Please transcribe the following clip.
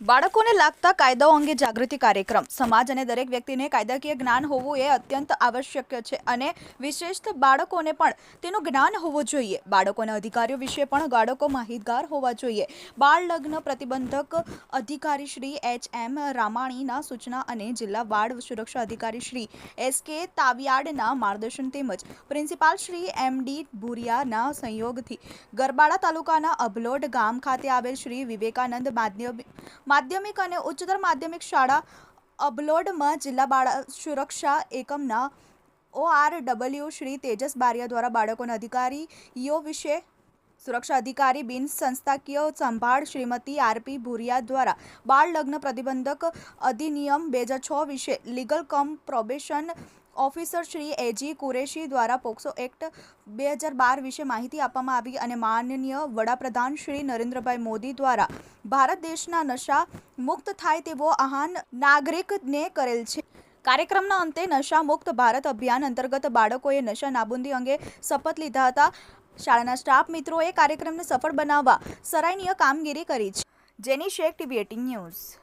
બાળકોને લાગતા કાયદાઓ અંગે જાગૃતિ કાર્યક્રમ. સમાજ અને દરેક વ્યક્તિને કાયદાકીય જ્ઞાન હોવું એ અત્યંત આવશ્યક છે અને વિશેષ બાળકોને પણ તેનું જ્ઞાન હોવું જોઈએ. બાળકોના અધિકારીઓ વિશે પણ બાળકો માહિતગાર હોવા જોઈએ. બાળ લગ્ન પ્રતિબંધક અધિકારી શ્રી એચ એમ રામાણીના સૂચના અને જિલ્લા બાળ સુરક્ષા અધિકારી શ્રી એસ કે તાવિયાડના માર્ગદર્શન તેમજ પ્રિન્સિપાલ શ્રી એમ ડી ભુરિયાના સંયોગથી ગરબાડા તાલુકાના અબલોડ ગામ ખાતે આવેલ શ્રી વિવેકાનંદ માધ્યમિક માધ્યમિક અને ઉચ્ચતર માધ્યમિક શાળા અબલોડમાં જિલ્લા બાળ સુરક્ષા એકમના O R W Shri Tejas Bariya દ્વારા બાળકોના અધિકારીઓ વિશે સુરક્ષા અધિકારી બિન સંસ્થાકીય સંભાળ શ્રીમતી આરપી ભુરિયા દ્વારા બાળ લગ્ન પ્રતિબંધક અધિનિયમ બે હજાર છ વિશે legal cum probation officer Shri A G Qureshi દ્વારા પોક્સો એક્ટ બે હજાર બાર વિશે માહિતી આપવામાં આવી અને માનનીય વડાપ્રધાન શ્રી નરેન્દ્રભાઈ મોદી દ્વારા ભારત દેશના નશા મુક્ત થાય તેવો આહ્વાન નાગરિકને કરેલ છે. કાર્યક્રમના અંતે નશા મુક્ત ભારત અભિયાન અંતર્ગત બાળકોએ નશા નાબૂદી અંગે શપથ લીધા હતા. શાળાના સ્ટાફ મિત્રોએ કાર્યક્રમને સફળ બનાવવા સરાહનીય કામગીરી કરી છે. જેની શેખ ટીવી એટીન ન્યૂઝ.